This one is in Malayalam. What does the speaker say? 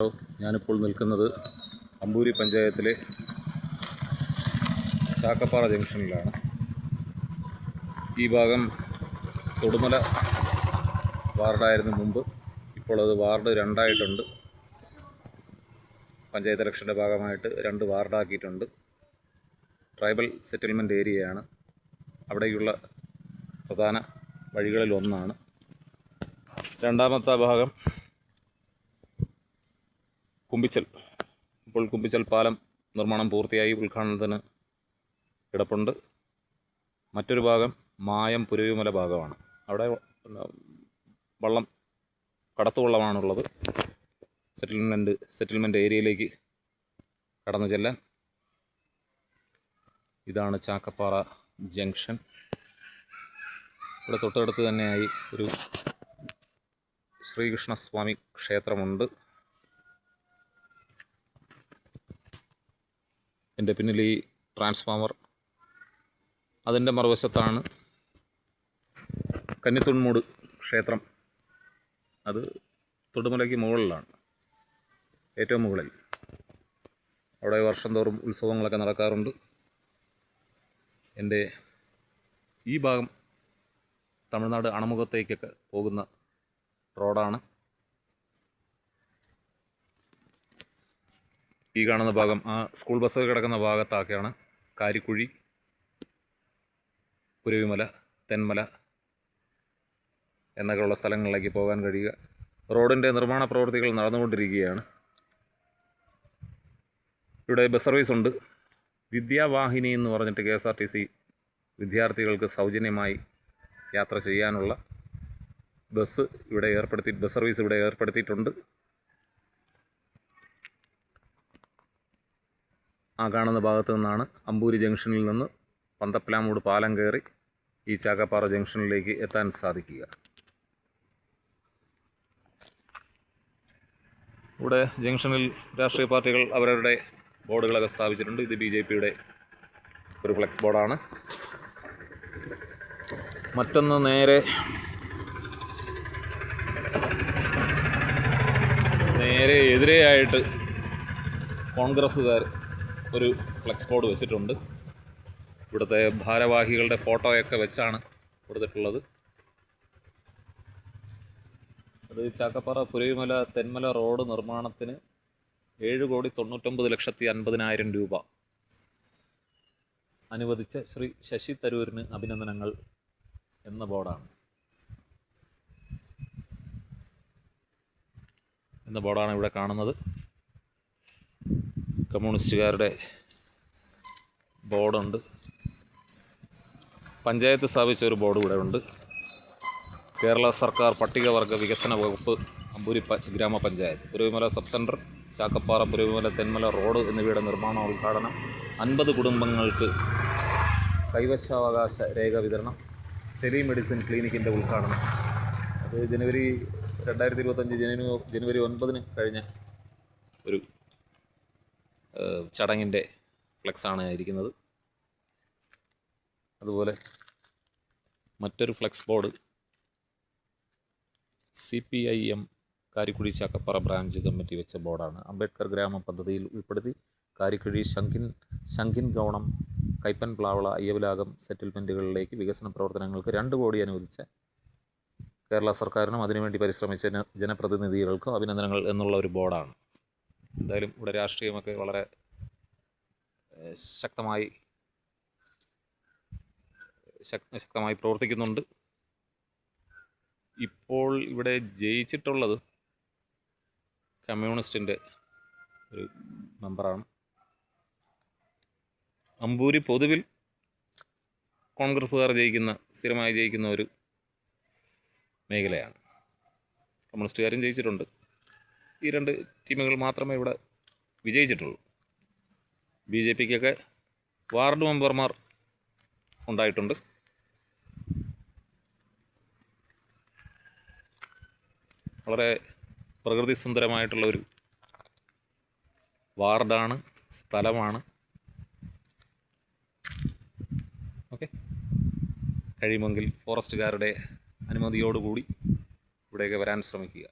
ഹലോ ഞാനിപ്പോൾ നിൽക്കുന്നത് അമ്പൂരി പഞ്ചായത്തിലെ ചാക്കപ്പാറ ജംഗ്ഷനിലാണ്. ഈ ഭാഗം തൊടുമല വാർഡായിരുന്നു മുമ്പ്. ഇപ്പോൾ അത് വാർഡ് രണ്ടായിട്ടുണ്ട്. പഞ്ചായത്ത് ഇലക്ഷന്റെ ഭാഗമായിട്ട് രണ്ട് വാർഡാക്കിയിട്ടുണ്ട്. ട്രൈബൽ സെറ്റിൽമെന്റ് ഏരിയയാണ്. അവിടേക്കുള്ള പ്രധാന വഴികളിൽ ഒന്നാണ് രണ്ടാമത്തെ ഭാഗം കുമ്പിച്ചൽ. ഇപ്പോൾ കുമ്പിച്ചൽ പാലം നിർമ്മാണം പൂർത്തിയായി ഉദ്ഘാടനത്തിന് കിടപ്പുണ്ട്. മറ്റൊരു ഭാഗം മായം പുരവിമല ഭാഗമാണ്. അവിടെ വള്ളം കടത്തുവള്ളമാണുള്ളത്. സെറ്റിൽമെന്റ് സെറ്റിൽമെന്റ് ഏരിയയിലേക്ക് കടന്നു ചെല്ലാൻ. ഇതാണ് ചാക്കപ്പാറ ജംഗ്ഷൻ. ഇവിടെ തൊട്ടടുത്ത് തന്നെയായി ഒരു ശ്രീകൃഷ്ണസ്വാമി ക്ഷേത്രമുണ്ട്. എന്റെ പിന്നിൽ ഈ ട്രാൻസ്ഫോമർ അതിന്റെ മറുവശത്താണ് കന്നിത്തുൺമൂട് ക്ഷേത്രം. അത് തൊടുമലയ്ക്ക് മുകളിലാണ് ഏറ്റവും മുകളിൽ. അവിടെ വർഷം തോറും ഉത്സവങ്ങളൊക്കെ നടക്കാറുണ്ട്. എന്റെ ഈ ഭാഗം തമിഴ്നാട് അണമുഖത്തേക്കൊക്കെ പോകുന്ന റോഡാണ്. ഈ കാണുന്ന ഭാഗം ആ സ്കൂൾ ബസ്സൊക്കെ കിടക്കുന്ന ഭാഗത്താക്കെയാണ് കാരിക്കുഴി കുരുവിമല തെന്മല എന്നൊക്കെയുള്ള സ്ഥലങ്ങളിലേക്ക് പോകാൻ കഴിയുക. റോഡിന്റെ നിർമ്മാണ പ്രവൃത്തികൾ നടന്നുകൊണ്ടിരിക്കുകയാണ്. ഇവിടെ ബസ് സർവീസ് ഉണ്ട്. വിദ്യാവാഹിനി എന്ന് പറഞ്ഞിട്ട് K S R T C വിദ്യാർത്ഥികൾക്ക് സൗജന്യമായി യാത്ര ചെയ്യാനുള്ള ബസ് ഇവിടെ ഏർപ്പെടുത്തി ബസ് സർവീസ് ഇവിടെ ഏർപ്പെടുത്തിയിട്ടുണ്ട്. ആ കാണുന്ന ഭാഗത്തു നിന്നാണ് അമ്പൂരി ജംഗ്ഷനിൽ നിന്ന് പന്തപ്പലാമൂട് പാലം കയറി ഈ ചാക്കപ്പാറ ജംഗ്ഷനിലേക്ക് എത്താൻ സാധിക്കുക. ഇവിടെ ജംഗ്ഷനിൽ രാഷ്ട്രീയ പാർട്ടികൾ അവരവരുടെ ബോർഡുകളൊക്കെ സ്ഥാപിച്ചിട്ടുണ്ട്. ഇത് ബി ജെ പിയുടെ ഒരു ഫ്ലെക്സ് ബോർഡാണ്. മറ്റൊന്ന് നേരെ നേരെ എതിരെയായിട്ട് കോൺഗ്രസ്സുകാർ ഒരു ഫ്ലെക്സ് ബോർഡ് വെച്ചിട്ടുണ്ട്. ഇവിടുത്തെ ഭാരവാഹികളുടെ ഫോട്ടോയൊക്കെ വെച്ചാണ് കൊടുത്തിട്ടുള്ളത്. അത് ചാക്കപ്പാറ പുരവിമല തെന്മല റോഡ് നിർമ്മാണത്തിന് ഏഴ് കോടി തൊണ്ണൂറ്റൊമ്പത് ലക്ഷത്തി അൻപതിനായിരം രൂപ. അനുവദിച്ച ശ്രീ ശശി തരൂരിന് അഭിനന്ദനങ്ങൾ എന്ന ബോർഡാണ്. എന്ന ബോർഡാണ് ഇവിടെ കാണുന്നത്. കമ്മ്യൂണിസ്റ്റുകാരുടെ ബോർഡുണ്ട്. പഞ്ചായത്ത് സ്ഥാപിച്ച ഒരു ബോർഡ് ഇവിടെ ഉണ്ട്. കേരള സർക്കാർ പട്ടികവർഗ വികസന വകുപ്പ് അമ്പൂരി ഗ്രാമപഞ്ചായത്ത് Puravimala sub centre Chakkappara Puravimala Thenmala road എന്നിവയുടെ നിർമ്മാണ ഉദ്ഘാടനം അൻപത് കുടുംബങ്ങൾക്ക് കൈവശാവകാശ രേഖ വിതരണം ടെലിമെഡിസിൻ ക്ലിനിക്കിന്റെ ഉദ്ഘാടനം. അത് ജനുവരി രണ്ടായിരത്തി ഇരുപത്തഞ്ച് ജനുവരി ജനുവരി ഒൻപതിന് കഴിഞ്ഞ ഒരു ചടങ്ങിന്റെ ഫ്ലെക്സാണ് ഇരിക്കുന്നത്. അതുപോലെ മറ്റൊരു flex board C P I M Karikkuzhi Chakkappara branch committee വെച്ച ബോർഡാണ്. അംബേദ്കർ ഗ്രാമ പദ്ധതിയിൽ ഉൾപ്പെടുത്തി കാരിക്കുഴി ശങ്കിൻ ശങ്കിൻ ഗൗണം കൈപ്പൻ പ്ലാവള അയ്യവലാകം സെറ്റിൽമെന്റുകളിലേക്ക് വികസന പ്രവർത്തനങ്ങൾക്ക് രണ്ട് കോടി അനുവദിച്ച കേരള സർക്കാരിനും അതിനുവേണ്ടി പരിശ്രമിച്ച ജനപ്രതിനിധികൾക്കും അഭിനന്ദനങ്ങൾ എന്നുള്ള ഒരു ബോർഡാണ്. എന്തായാലും ഇവിടെ രാഷ്ട്രീയമൊക്കെ വളരെ ശക്തമായി ശക്തമായി പ്രവർത്തിക്കുന്നുണ്ട്. ഇപ്പോൾ ഇവിടെ ജയിച്ചിട്ടുള്ളത് കമ്മ്യൂണിസ്റ്റിന്റെ ഒരു മെമ്പറാണ്. അമ്പൂരി പൊതുവിൽ കോൺഗ്രസ്സുകാർ ജയിക്കുന്ന സ്ഥിരമായി ജയിക്കുന്ന ഒരു മേഖലയാണ്. കമ്മ്യൂണിസ്റ്റുകാരും ജയിച്ചിട്ടുണ്ട്. ഈ രണ്ട് ടീമുകൾ മാത്രമേ ഇവിടെ വിജയിച്ചിട്ടുള്ളൂ. ബി ജെ പിക്കൊക്കെ വാർഡ് മെമ്പർമാർ ഉണ്ടായിട്ടുണ്ട്. വളരെ പ്രകൃതി സുന്ദരമായിട്ടുള്ള ഒരു വാർഡാണ് സ്ഥലമാണ്. ഓക്കെ. കഴിയുമെങ്കിൽ ഫോറസ്റ്റുകാരുടെ അനുമതിയോടുകൂടി ഇവിടെയൊക്കെ വരാൻ ശ്രമിക്കുക.